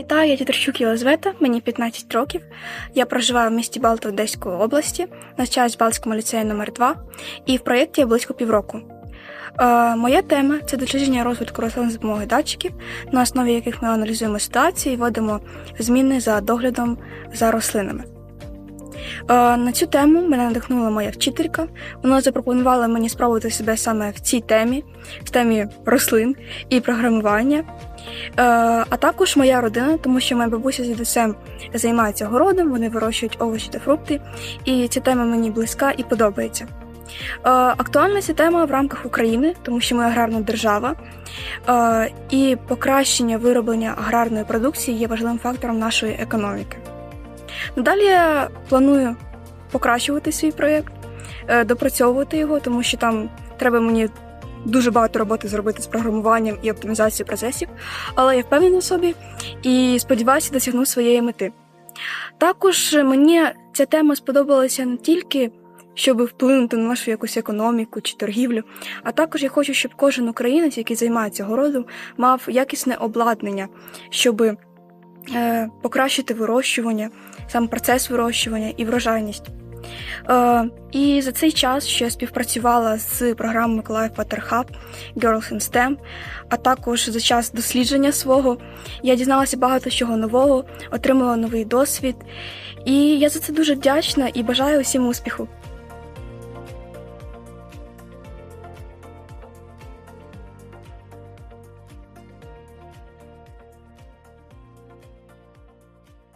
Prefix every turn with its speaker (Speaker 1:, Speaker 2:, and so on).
Speaker 1: Вітаю, я Тітерчук Єлизавета, мені 15 років. Я проживаю в місті Балта Одеської області, навчаюсь в Балтському ліцеї номер 2 і в проєкті я близько півроку. Е, моя тема це дослідження розвитку рослин з допомогою датчиків, на основі яких ми аналізуємо ситуацію і вводимо зміни за доглядом за рослинами. Е, на цю тему мене надихнула моя вчителька. Вона запропонувала мені спробувати себе саме в цій темі, в темі рослин і програмування. Е, а також моя родина, тому що моя бабуся з дідусем займаються городом, вони вирощують овочі та фрукти, і ця тема мені близька і подобається. Е, Актуальна ця тема в рамках України, тому що ми аграрна держава, і покращення вироблення аграрної продукції є важливим фактором нашої економіки. Надалі я планую покращувати свій проєкт, е, допрацьовувати його, тому що там треба мені дуже багато роботи зробити з програмуванням і оптимізацією процесів, але я впевнена в собі і сподіваюся, досягну своєї мети. Також мені ця тема сподобалася не тільки щоб вплинути на нашу якусь економіку чи торгівлю, а також я хочу, щоб кожен українець, який займається городом, мав якісне обладнання, щоб е, покращити вирощування, сам процес вирощування і врожайність. Е, і за цей час, що я співпрацювала з програмою Миколаїв Патерхаб Girls in STEM, а також за час дослідження свого, я дізналася багато чого нового, отримала новий досвід. І я за це дуже вдячна і бажаю усім успіху.